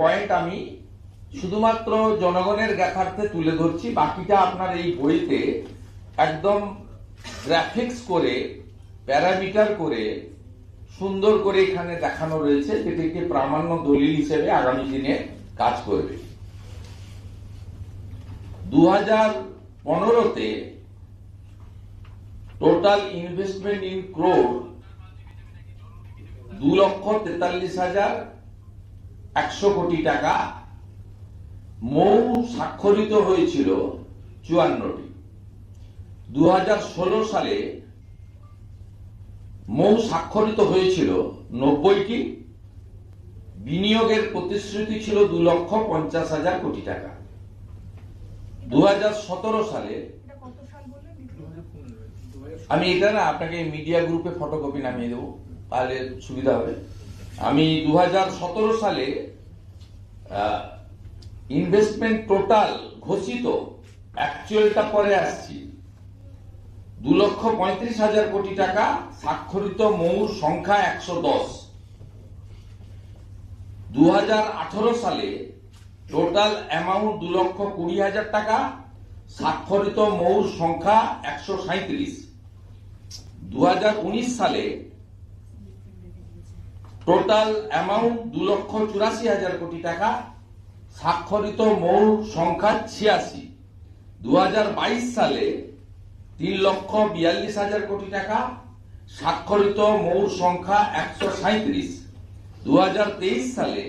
Point আমি শুধুমাত্র জনগণের জ্ঞাতার্থে তুলে ধরছি, বাকিটা আপনার এই বইতে একদম গ্রাফিক্স করে প্যারামিটার করে, সুন্দর করে এখানে দেখানো রয়েছে, যেটিকে প্রামাণ্য দলিল হিসেবে আগামী দিনে কাজ করবে। দু হাজার পনেরোতে টোটাল ইনভেস্টমেন্ট ইন ক্রোড দু লক্ষ তেতাল্লিশ হাজার একশো কোটি টাকা মৌ স্বাক্ষরিত হয়েছিল চুয়ান্নটি। দু হাজার ষোলো সালে মৌ স্বাক্ষরিত হয়েছিল নব্বইটি। বিনিয়োগের প্রতিশ্রুতি ছিল দু লক্ষ পঞ্চাশ হাজার কোটি টাকা। দু হাজার সতেরো সালে আমি এটা না আপনাকে মিডিয়া গ্রুপে ফটোকপি নামিয়ে দেবো, তাহলে সুবিধা হবে। আমি দু হাজার সতেরো সালে ইনভেস্টমেন্ট টোটাল ঘোষিত অ্যাকচুয়ালটা পরে আসছি। দু লক্ষ পঁয়ত্রিশ হাজার কোটি টাকা স্বাক্ষরিত মৌর সংখ্যা একশো দশ। দু সালে টোটাল অ্যামাউন্ট দু লক্ষ কুড়ি হাজার টাকা, স্বাক্ষরিত মৌর সংখ্যা একশো সাঁত্রিশ দু সালে টোটাল অ্যামাউন্ট দু লক্ষ চুরাশি হাজার কোটি টাকা, স্বাক্ষরিত মৌর সংখ্যা ছিয়াশি। দু সালে তিন লক্ষ বিয়াল্লিশ হাজার কোটি টাকা, স্বাক্ষরিত মৌর সংখ্যা একশো সাঁত্রিশ দু সালে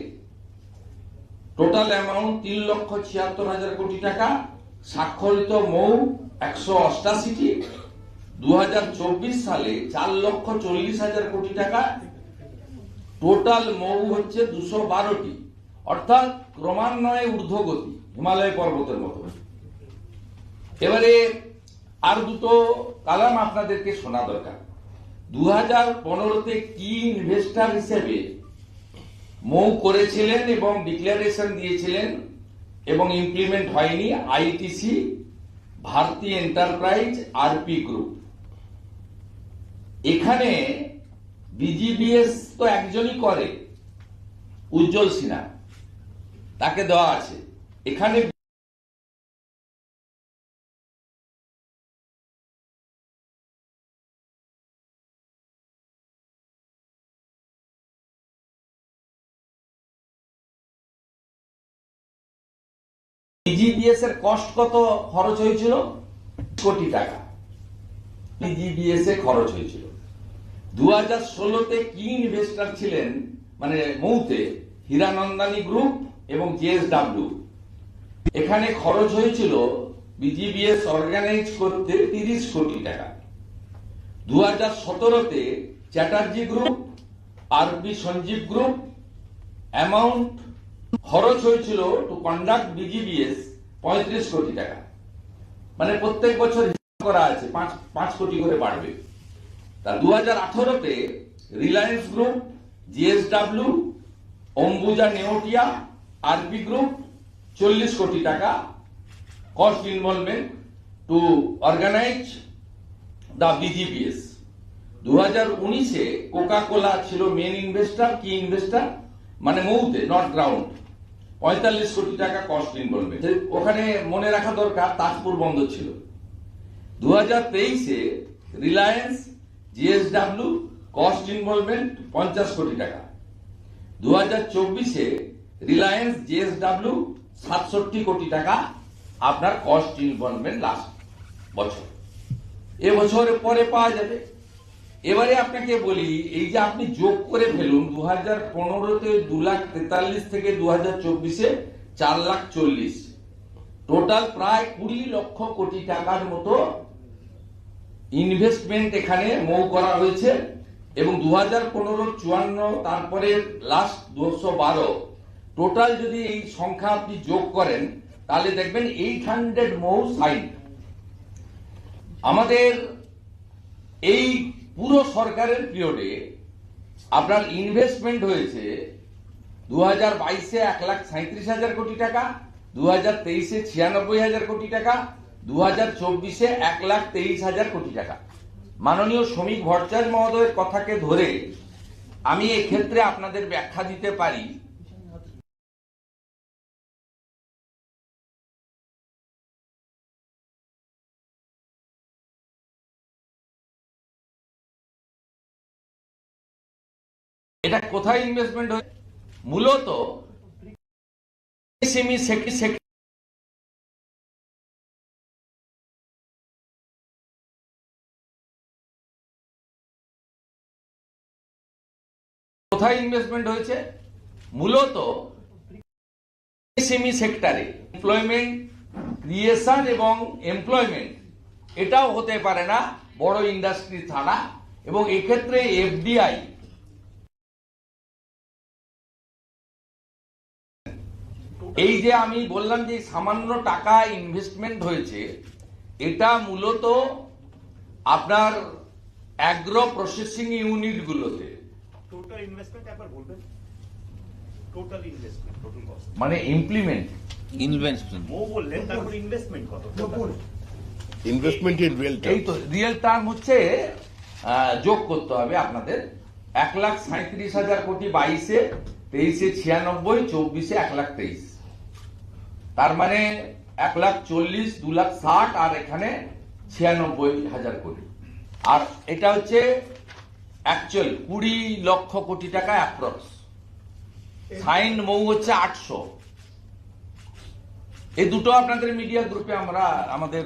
টোটাল অ্যামাউন্ট তিন লক্ষ ছিয়াত্তর হাজার কোটি টাকা, স্বাক্ষরিত মৌ একশো অষ্টাশিটি। দু হাজার চব্বিশ সালে চার লক্ষ চল্লিশ হাজার কোটি টাকা টোটাল মৌ হচ্ছে দুশো বারোটি। অর্থাৎ ক্রমান্বয়ে ঊর্ধ্বগতি, হিমালয় পর্বতের মতো। এবারে আর দুটো কালাম আপনাদেরকে শোনা দরকার। দু হাজার পনেরোতে কি ইনভেস্টার হিসেবে মৌ করেছিলেন এবং ডিক্লারেশন দিয়েছিলেন এবং ইমপ্লিমেন্ট হয়নি ITC Bharti enterprise RP group এখানে বিজিবিএস তো একজনই করে, উজ্জ্বল সিনহা। তাকে দেওয়া আছে। এখানে বিজিবিএস এর কস্ট কত খরচ হয়েছিল? কোটি টাকা। বিজিবিএস এ খরচ হয়েছিল। দু হাজার ষোলোতে কি ইনভেস্টার ছিলেন? মানে মৌতে, হীরানন্দানী গ্রুপ এবং জেএসডাব্লিউ এখানে খরচ হয়েছিল বিজিবিএস অর্গানাইজ করতে তিরিশ কোটি টাকা। দু হাজার সতেরোতে চ্যাটার্জি গ্রুপ, আরবি সঞ্জীব গ্রুপ, অ্যামাউন্ট খরচ হয়েছিল টু কন্ডাক্ট বিজিবিএস পঁয়ত্রিশ কোটি টাকা। মানে প্রত্যেক বছর করা আছে, পাঁচ পাঁচ কোটি করে বাড়বে। তা দু হাজার আঠারোতে Reliance group JSW Ambuja Neotia RB group চল্লিশ কোটি টাকা cost involvement to organise the BGBS দু হাজার উনিশে কোকা কোলা ছিল মেন ইনভেস্টার কি ইনভেস্টার মানে মৌতে নট গ্রাউন্ড পঁয়তাল্লিশ কোটি টাকা কস্ট ইনভলভমেন্ট ওখানে মনে রাখা দরকার, তাজপুর বন্ধ ছিল। দু হাজার তেইশে রিলায়েন্স জিএসডাব্লিউ কস্ট ইনভলভমেন্ট পঞ্চাশ কোটি টাকা। দু হাজার চব্বিশে রিলায়েন্স জিএসডাব্লিউ সাতষট্টি কোটি টাকা আপনার কস্ট ইনভলভমেন্ট লাস্ট বছর। এ বছরের পরে পাওয়া যাবে। এবারে আপনাকে বলি, এই যে আপনি যোগ করে ফেলুন দু হাজার পনেরোতে দু লাখ তেতাল্লিশ থেকে দু হাজার চব্বিশে চার লাখ চল্লিশ। টোটাল প্রায় কুড়ি লক্ষ কোটি টাকার মতো ইনভেস্টমেন্ট এখানে মৌ করা হয়েছে এবং দু হাজার পনেরো, চুয়ান্ন, তারপরে লাস্ট দুশো বারো। টোটাল যদি এই সংখ্যা আপনি যোগ করেন, তাহলে দেখবেন এইট হান্ড্রেড মৌ সাইন আমাদের এই পুরো সরকারের পিরিয়ডে আপনার ইনভেস্টমেন্ট হয়েছে দু হাজার বাইশে এক লাখ সাঁত্রিশ হাজার কোটি টাকা দু হাজার তেইশে ছিয়ানব্বই হাজার কোটি টাকা দু হাজার চব্বিশে এক লাখ তেইশ হাজার কোটি টাকা। মাননীয় শ্রমিক ভট্টাচার্য মহোদয়ের কথাকে ধরে আমি ক্ষেত্রে আপনাদের ব্যাখ্যা দিতে পারি। এটা কোথায় ইনভেস্টমেন্ট হয়ে মূলত সেমি সেকি সেকি কোথায় ইনভেস্টমেন্ট হয়েছে? মূলত সেমি সেক্টরে এমপ্লয়মেন্ট ক্রিয়েশন এবং এমপ্লয়মেন্ট এটাও হতে পারে না, বড় ইন্ডাস্ট্রি ছাড়া এবং এক্ষেত্রে এফডিআই এই যে আমি বললাম যে সামান্য টাকা ইনভেস্টমেন্ট হয়েছে, এটা মূলত আপনার অ্যাগ্রো প্রসেসিং ইউনিটগুলোতে টোটাল ইনভেস্টমেন্ট একবার বলবেন? টোটাল ইনভেস্টমেন্ট টোটাল কস্ট মানে ইমপ্লিমেন্ট ইনভেস্টমেন্ট ও বললেন তারপর ইনভেস্টমেন্ট কত? ইনভেস্টমেন্ট ইন রিয়েল এই তো রিয়েল টার্ম হচ্ছে যোগ করতে হবে আপনাদের এক লাখ সাঁত্রিশ হাজার কোটি বাইশে তেইশে ছিয়ানব্বই চব্বিশে এক লাখ তেইশ। তার মানে এক লাখ চল্লিশ দু লাখ ষাট আর এখানে ছিয়ানব্বই হাজার কোটি। আর এটা হচ্ছে অ্যাকচুয়াল কুড়ি লক্ষ কোটি টাকা অ্যাপ্রক্স সাইন মৌ হচ্ছে আটশো। এই দুটো আপনাদের মিডিয়া গ্রুপে আমরা, আমাদের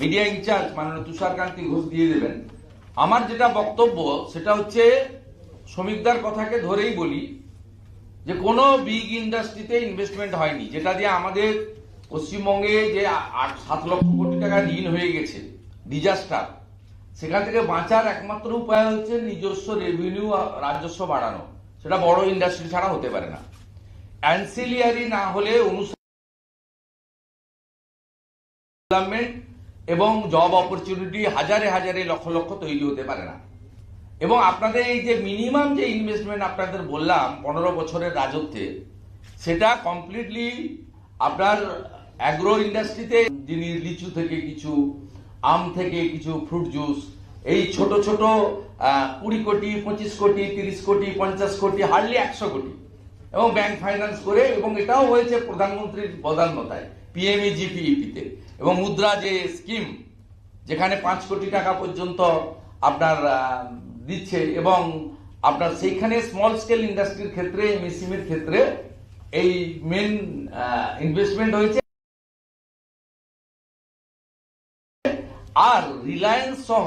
মিডিয়া ইনচার্জ মাননীয় তুষারকান্তি ঘোষ দিয়ে দেবেন। আমার যেটা বক্তব্য, সেটা হচ্ছে শ্রমিকদার কথাকে ধরেই বলি যে কোনো বিগ ইন্ডাস্ট্রিতে ইনভেস্টমেন্ট হয়নি, যেটা দিয়ে আমাদের পশ্চিমবঙ্গে যে আট, সাত লক্ষ কোটি টাকা ঋণ হয়ে গেছে ডিজাস্টার সেখান থেকে বাঁচার একমাত্র উপায় হচ্ছে নিজস্ব রেভিনিউ রাজস্ব বাড়ানো। সেটা বড় ইন্ডাস্ট্রি ছাড়া হতে পারে না। অ্যান্সিলিয়ারি না হলে ডেভেলপমেন্ট এবং জব অপরচুনিটি হাজারে হাজারে লক্ষ লক্ষ তৈরি হতে পারে না। এবং আপনাদের এই যে মিনিমাম যে ইনভেস্টমেন্ট আপনাদের বললাম, পনেরো বছরের রাজত্বে, সেটা কমপ্লিটলি আপনার অ্যাগ্রো ইন্ডাস্ট্রিতে যিনি লিচু থেকে কিছু আম থেকে কিছু ফ্রুট জুস এই ছোট ছোট কুড়ি কোটি, পঁচিশ কোটি, তিরিশ কোটি, পঞ্চাশ কোটি হার্ডলি একশো কোটি। এবং ব্যাংক ফাইন্যান্স করে, এবং এটাও হয়েছে প্রধানমন্ত্রীর বদান্যতায় পিএমইজিপিইপিতে এবং মুদ্রা যে স্কিম যেখানে পাঁচ কোটি টাকা পর্যন্ত আপনার দিচ্ছে, এবং আপনার সেইখানে স্মল স্কেল ইন্ডাস্ট্রির ক্ষেত্রে এমএসএমএর ক্ষেত্রে এই মেন ইনভেস্টমেন্ট হয়েছে। আর রিলায়েন্স সহ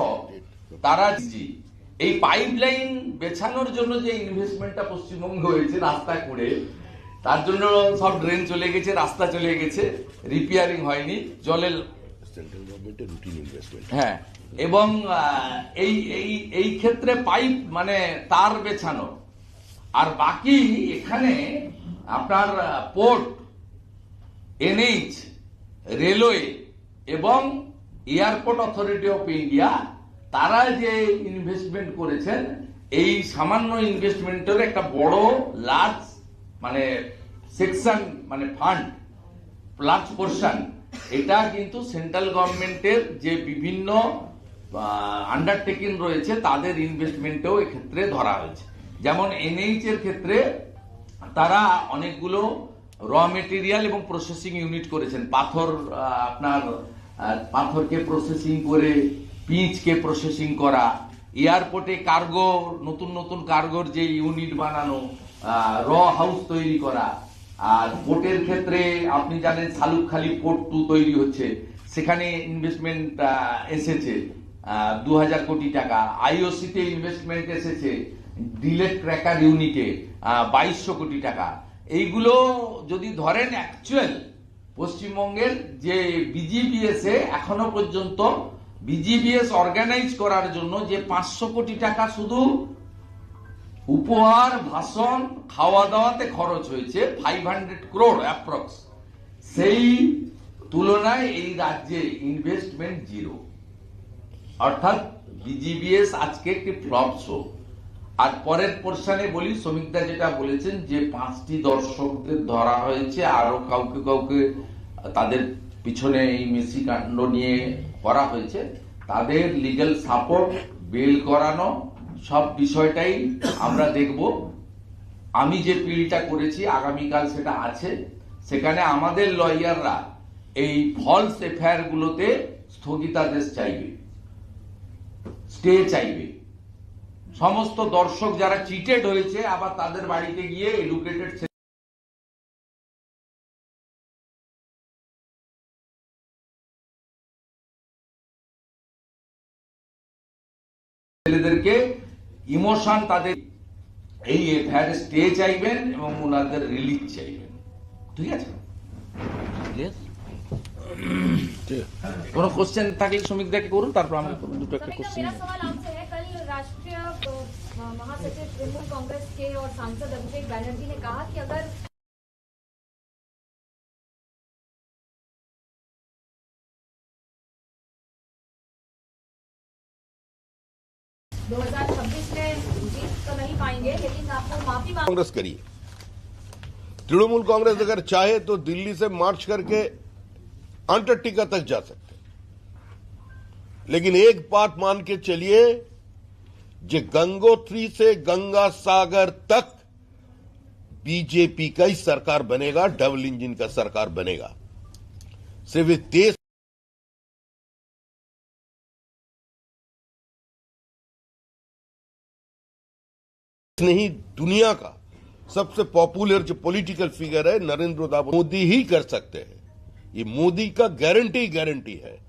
তারা জি এই পাইপলাইন বেছানোর জন্য যে ইনভেস্টমেন্টটা পশ্চিমবঙ্গে হয়েছে রাস্তা করে তার জন্য সব ড্রেন চলে গেছে রাস্তা চলে গেছে রিপেয়ারিং হয়নি জলের হ্যাঁ এবং এই এই এই ক্ষেত্রে পাইপ মানে তার বেছানো। আর বাকি এখানে আপনার পোর্ট এনএইচ রেলওয়ে এবং এয়ারপোর্ট অথরিটি অফ ইন্ডিয়া, তারা যে ইনভেস্টমেন্ট করেছেন, এই সামান্য ইনভেস্টমেন্টের একটা বড় লার্জ মানে সেকশন মানে ফান্ড লার্জ পোর্শন এটা কিন্তু সেন্ট্রাল গভর্নমেন্টের যে বিভিন্ন আন্ডারটেকিং রয়েছে, তাদের ইনভেস্টমেন্টেও এক্ষেত্রে ধরা হয়েছে। যেমন এনএইচ এর ক্ষেত্রে তারা অনেকগুলো র মেটেরিয়াল এবং প্রসেসিং ইউনিট করেছেন। পাথর আপনার পাথরকে প্রসেসিং করে, পিচকে প্রসেসিং করা। এয়ারপোর্টে কার্গো, নতুন নতুন কার্গোর যে ইউনিট বানানো র হাউস তৈরি করা। আর পোর্টের ক্ষেত্রে আপনি জানেন শালুকখালি পোর্ট টু তৈরি হচ্ছে। সেখানে ইনভেস্টমেন্ট এসেছে দু হাজার কোটি টাকা। আইওসিতে ইনভেস্টমেন্ট এসেছে ডিলেট ক্র্যাকার ইউনিটে বাইশশো কোটি টাকা। এইগুলো যদি ধরেন অ্যাকচুয়াল পশ্চিমবঙ্গের যে বিজিবিএস এ এখনও পর্যন্ত বিজিবিএস অর্গানাইজ করার জন্য যে পাঁচশো কোটি টাকা শুধু উপহার, ভাষণ খাওয়া দাওয়াতে খরচ হয়েছে ফাইভ হান্ড্রেড ক্রোড অ্যাপ্রক্স সেই তুলনায় এই রাজ্যে ইনভেস্টমেন্ট জিরো অর্থাৎ বিজিবিএস আজকে একটি ফ্লপ শো আর পরের পোর্শনে বলি শ্রমিকদা যেটা বলেছেন যে, পাঁচটি দর্শকদের ধরা হয়েছে আরও কাউকে কাউকে তাদের পিছনে এই মেসি কাণ্ড নিয়ে করা হয়েছে। তাদের লিগ্যাল সাপোর্ট বেল করানো, সব বিষয়টাই আমরা দেখব। আমি যে পিলটা করেছি, আগামীকাল সেটা আছে। সেখানে আমাদের লয়াররা এই ফলস এফআইআর গুলোতে স্থগিতাদেশ চাইবে। স্টে চাইবে। সমস্ত দর্শক যারা চিটেড হয়েছে আবার তাদের বাড়িতে গিয়ে এডুকেটেড ছেলেদেরকে ইমোশন তাদের এই এফআইআর স্টে চাইবেন এবং ওনাদের রিলিজ চাইবেন। ঠিক আছে? কোনো কোশ্চেন থাকলে শ্রমিকদাকে করুন তারপর আমি দুটো একটা কোশ্চেন महासचिव तृणमूल कांग्रेस के और सांसद अभिषेक बैनर्जी ने कहा कि अगर दो हज़ार छब्बीस में जीत तो नहीं पाएँगे, लेकिन आपको माफ़ी कांग्रेस करिए तृणमूल कांग्रेस अगर चाहे तो दिल्ली से मार्च करके अंटार्कटिका तक जा सकते। लेकिन एक बात मान के चलिए जे गंगोत्री से गंगा सागर तक बीजेपी का ही सरकार बनेगा, डबल इंजन का सरकार बनेगा। सिर्फ़ देश नहीं, दुनिया का सबसे पॉपुलर जो पॉलिटिकल फिगर है, नरेंद्र मोदी ही कर सकते हैं। ये मोदी का गारंटी गारंटी है।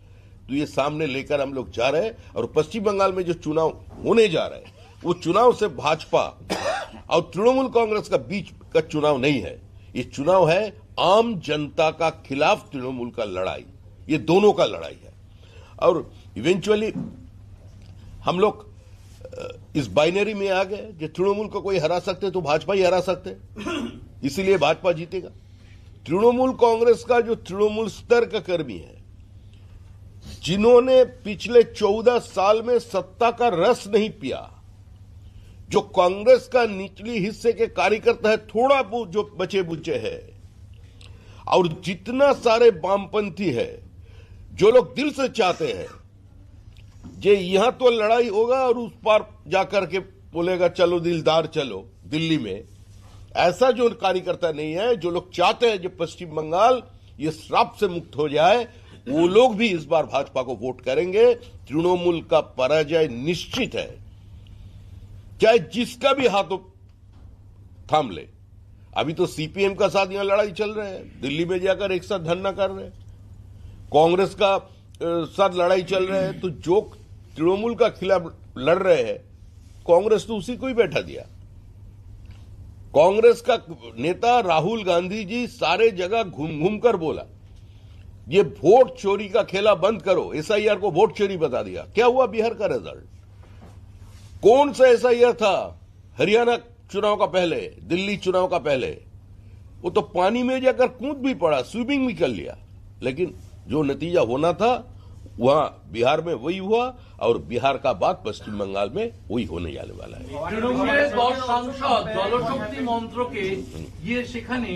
तो ये सामने लेकर हम लोग जा रहे हैं और पश्चिम बंगाल में जो चुनाव होने जा रहे हैं, वो चुनाव से भाजपा और तृणमूल कांग्रेस का बीच का चुनाव नहीं है। ये चुनाव है आम जनता का खिलाफ तृणमूल का लड़ाई। ये दोनों का लड़ाई है। और इवेंचुअली हम लोग इस बाइनरी में आ गए जो तृणमूल को कोई हरा सकते तो भाजपा ही हरा सकते। इसीलिए भाजपा जीतेगा। तृणमूल कांग्रेस का जो तृणमूल स्तर का कर्मी है जिन्होंने पिछले चौदह साल में सत्ता का रस नहीं पिया, जो कांग्रेस का निचली हिस्से के कार्यकर्ता है, थोड़ा जो बचे बुचे है, और जितना सारे वामपंथी है, जो लोग दिल से चाहते हैं, जे यहाँ तो लड़ाई होगा और उस पार जाकर के बोलेगा, चलो दिलदार, चलो दिल्ली में। ऐसा जो कार्यकर्ता नहीं है, जो लोग चाहते हैं, जो पश्चिम बंगाल ये श्राप से मुक्त हो जाए वो लोग भी इस बार भाजपा को वोट करेंगे। तृणमूल का पराजय निश्चित है। चाहे जिसका भी हाथों थाम ले। अभी तो सीपीएम का साथ यहाँ लड़ाई चल रहा है। दिल्ली में जाकर एक साथ धरना कर रहे कांग्रेस का साथ लड़ाई चल रहा है। तो जो तृणमूल का खिलाफ लड़ रहे हैं, कांग्रेस तो उसी को ही बैठा दिया। कांग्रेस का नेता राहुल गांधी जी सारे जगह घूम घूम कर बोला। ये वोट चोरी का खेला बंद करो एसआईआर को वोट चोरी बता दिया क्या हुआ बिहार का रिजल्ट कौन सा एसआईआर था हरियाणा चुनाव का पहले दिल्ली चुनाव का पहले वो तो पानी में जाकर कूद भी पड़ा स्विमिंग भी कर लिया लेकिन जो नतीजा होना था वहां बिहार में वही हुआ और बिहार का बाद पश्चिम बंगाल में वही होने जाने वाला है তৃণমূলের দশ সাংসদ জলশক্তি মন্ত্রকে গিয়ে সেখানে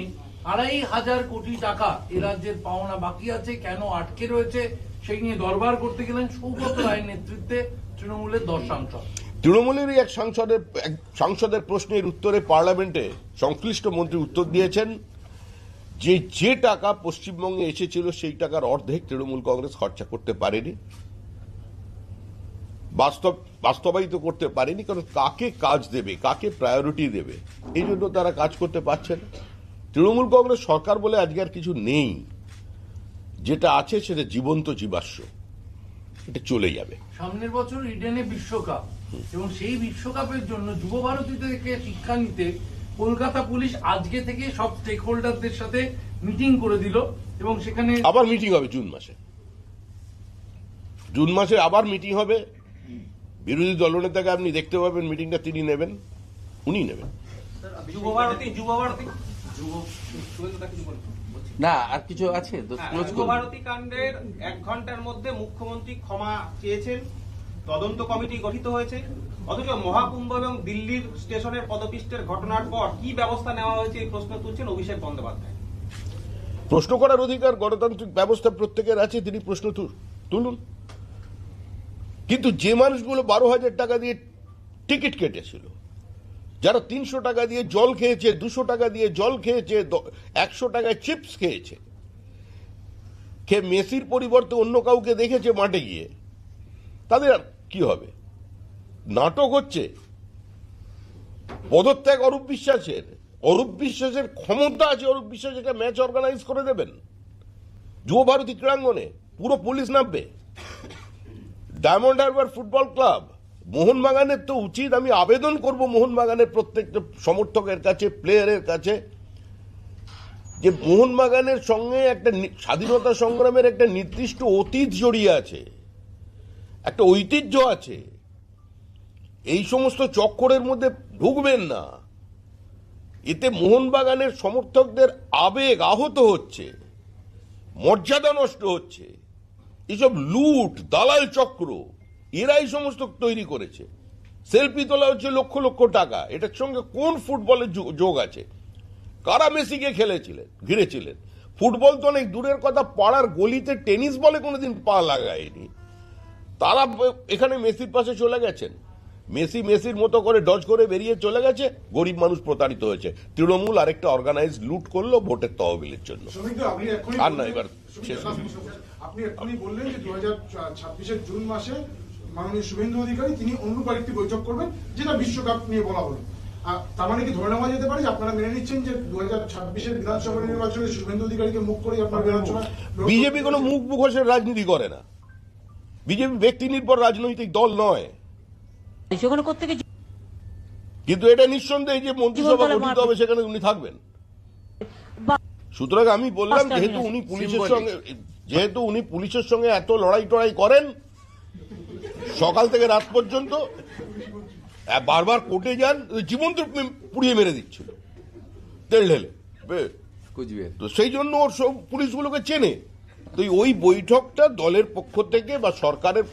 আড়াই হাজার কোটি টাকা এ রাজ্যের পাওনা বাকি আছে, কেন আটকে রয়েছে, সেই নিয়ে দরবার করতে গেলেন সৌগত রায়ের নেতৃত্বে তৃণমূলের দশ সাংসদ। তৃণমূলেরই এক সাংসদের এক সাংসদের প্রশ্নের উত্তরে পার্লামেন্টে সংশ্লিষ্ট মন্ত্রী উত্তর দিয়েছেন, যে যে টাকা পশ্চিমবঙ্গে এসেছিল সেই টাকার অর্ধেক তৃণমূল কংগ্রেস খরচা করতে পারেনি। বাস্তব, বাস্তবায়িত করতে পারেনি, কারণ কাকে কাজ দেবে, কাকে প্রায়োরিটি দেবে, এই জন্য তারা কাজ করতে পারছে না। তৃণমূল কংগ্রেস সরকার বলে আজকে আর কিছু নেই। যেটা আছে সেটা জীবন্ত জীবাশ্ম। এটা চলে যাবে। সামনের বছর ইডেনে বিশ্বকাপ। এবং সেই বিশ্বকাপের জন্য যুব ভারতী থেকে শিক্ষা নিতে কলকাতা পুলিশ আজকে থেকে সব স্টেক হোল্ডারদের সাথে মিটিং করে দিল এবং সেখানে আবার মিটিং হবে জুন মাসে। জুন মাসে আবার মিটিং হবে। বিরোধী দলনেতাকে আপনি দেখতে পাবেন মিটিংটা তিনি নেবেন উনি নেবেন। যুবভারতী যুবভারতী। না আর কিছু আছে? হ্যাঁ, যুবভারতী কাণ্ডের এক ঘণ্টার মধ্যে মুখ্যমন্ত্রী ক্ষমা চেয়েছেন। তদন্ত কমিটি গঠিত হয়েছে। অথচ মহাকুম্ভ এবং দিল্লির স্টেশনের পদপিষ্টের ঘটনার পর কি ব্যবস্থা নেওয়া হয়েছে এই প্রশ্ন তুলছেন অভিষেক বন্দ্যোপাধ্যায়। প্রশ্ন করার অধিকার গণতান্ত্রিক ব্যবস্থা প্রত্যেকের আছে তিনি প্রশ্ন তুলুন। কিন্তু যে মানুষগুলো বারো হাজার টাকা দিয়ে টিকিট কেটেছিল যারা তিনশো টাকা দিয়ে জল খেয়েছে, দুশো টাকা দিয়ে জল খেয়েছে একশো টাকায় চিপস খেয়েছে। খেয়ে মেসির পরিবর্তে অন্য কাউকে দেখেছে মাঠে গিয়ে। তাদের আর কি হবে? নাটক হচ্ছে। পদত্যাগ অরূপ বিশ্বাসের। অরূপ বিশ্বাসের ক্ষমতা আছে, অরূপ বিশ্বাস একটা ম্যাচ অর্গানাইজ করে দেবেন। যুব ভারতী ক্রীড়াঙ্গনে পুরো পুলিশ নামবে। Diamond Harbour football club. মোহনবাগানের তো উচিত, আমি আবেদন করব মোহনবাগানের প্রত্যেকটা সমর্থকের কাছে প্লেয়ারের কাছে, যে মোহনবাগানের সঙ্গে একটা স্বাধীনতা সংগ্রামের একটা নির্দিষ্ট অতীত জড়িয়ে আছে, একটা ঐতিহ্য আছে। এই সমস্ত চক্করের মধ্যে ঢুকবেন না। এতে মোহনবাগানের সমর্থকদের আবেগ আহত হচ্ছে, মর্যাদা নষ্ট হচ্ছে। এসব লুট, দালাল চক্র এরাই সমস্ত তৈরি করেছে। সেলফি তোলা হচ্ছে লক্ষ লক্ষ টাকা। এটার সঙ্গে কোন ফুটবলের যোগ আছে? কারা মেসিকে খেলেছিলেন? ঘিরেছিলেন? ফুটবল তো অনেক দূরের কথা পাড়ার গলিতে টেনিস বলে কোনোদিন পা লাগায়নি। তারা এখানে মেসির পাশে চলে গেছেন। মেসি মেসির মতো করে ডজ করে বেরিয়ে চলে গেছে। গরিব মানুষ প্রতারিত হয়েছে। তৃণমূল আরেকটা অর্গানাইজ লুট করল ভোটের তহবিলের জন্য। আর না, এবার আপনি এক্ষুনি বললেন যে দু জুন মাসে মাননীয় শুভেন্দু অধিকারী তিনি অনুরূপ আরেকটি বৈঠক করবেন যেটা বিশ্বকাপ নিয়ে বলা হলো। তার মানে কি ধরে নেওয়া যেতে পারে যে আপনারা মেনে নিচ্ছেন যে দু হাজার ছাব্বিশের বিধানসভা নির্বাচনে শুভেন্দু অধিকারীকে মুখ করে আপনার বিধানসভা বিজেপি কোনো মুখ মুখোশের রাজনীতি করে না। বিজেপি ব্যক্তি নির্ভর রাজনৈতিক দল নয়। সেখানে কিন্তু এটা নিঃসন্দেহে যে মন্ত্রিসভা গঠিত হবে সেখানে উনি থাকবেন। সুতরাং আমি বললাম যেহেতু উনি পুলিশের সঙ্গে যেহেতু উনি পুলিশের সঙ্গে এত লড়াই টড়াই করেন সকাল থেকে রাত পর্যন্ত বারবার কোর্টে যান জীবন্ত পুড়িয়ে মেরে দিচ্ছিল। তেল ঢেলে। তো সেই জন্য ওর সব পুলিশগুলোকে চেনে। তো ওই বৈঠকটা দলের পক্ষ থেকে বা সরকারের